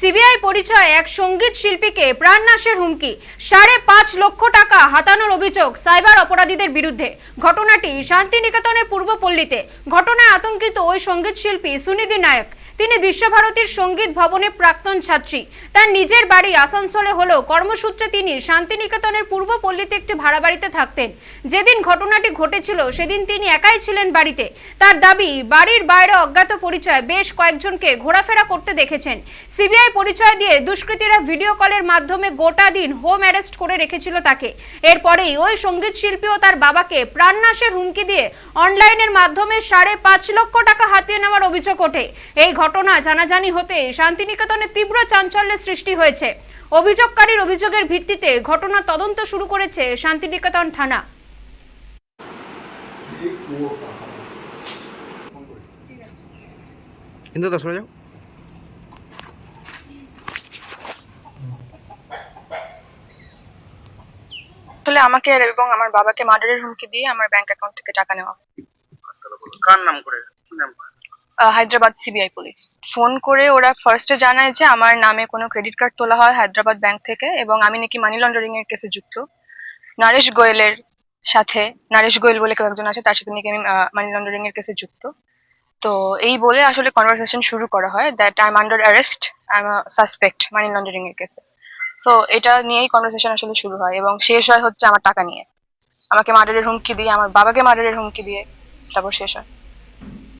CBI পরিচয় এক সংগীত শিল্পীকে প্রাণনাশের হুমকি। সাড়ে পাঁচ লক্ষ টাকা হাতানোর অভিযোগ সাইবার অপরাধীদের বিরুদ্ধে। ঘটনাটি শান্তিনিকেতনের পূর্বপল্লীতে। ঘটনায় আতঙ্কিত ওই সংগীত শিল্পী সুনিধি নায়ক। তিনি বিশ্বভারতীর সংগীত ভবনের প্রাক্তন ছাত্রী। তার নিজের বাড়ি আসানসোলে হলেও কর্মসূত্রে তিনি শান্তিনিকেতনের পূর্ব পল্লীতে একটি ভাড়া বাড়িতে থাকতেন। যেদিন ঘটনাটি ঘটেছিল, সেদিন তিনি একাই ছিলেন বাড়িতে। তার দাবি, বাড়ির বাইরে অজ্ঞাত পরিচয় বেশ কয়েকজনকে ঘোরাফেরা করতে দেখেছেন। সিবিআই পরিচয় দিয়ে দুষ্কৃতীরা ভিডিও কলের মাধ্যমে গোটা দিন হোম অ্যারেস্ট করে রেখেছিল তাকে। এরপরেই ওই সংগীত শিল্পী ও তার বাবাকে প্রাণনাশের হুমকি দিয়ে অনলাইনের মাধ্যমে সাড়ে পাঁচ লক্ষ টাকা হাতিয়ে নেওয়ার অভিযোগ ওঠে। এই ঘটনা জানাজানি হতে শান্তিনিকেতনে তীব্র চাঞ্চল্যের সৃষ্টি হয়েছে। অভিযোগকারীর অভিযোগের ভিত্তিতে ঘটনা তদন্ত শুরু করেছে শান্তিনিকেতন থানা। যাও। আসলে আমাকে এবং আমার বাবাকে মার্ডারের হুমকি দিয়ে আমার ব্যাংক অ্যাকাউন্ট থেকে টাকা নেওয়া। কার নাম করে? কি নাম করে? হায়দ্রাবাদ সিবিআই পুলিশ ফোন করে ওরা ফার্স্টে জানায় যে আমার নামে কোনো ক্রেডিট কার্ড তোলা হয় হায়দ্রাবাদ ব্যাংক থেকে এবং আমি নাকি মানি লন্ডারিং এর কেসে যুক্ত। নরেশ গোয়েলের সাথে, নরেশ গোয়েল বলে কেউ একজন আছে, তার সাথে নাকি আমি মানি লন্ডারিং এর কেসে যুক্ত। তো এই বলে আসলে কনভারসেশন শুরু করা হয় that I am under arrest I am suspect money laundering এর কেসে সো এটা নিয়েই কনভারসেশন আসলে শুরু হয় এবং শেষ হয় হচ্ছে আমার টাকা নিয়ে। আমাকে মার্ডারের হুমকি দিয়ে, আমার বাবাকে মার্ডারের হুমকি দিয়ে, তারপর শেষ হয়।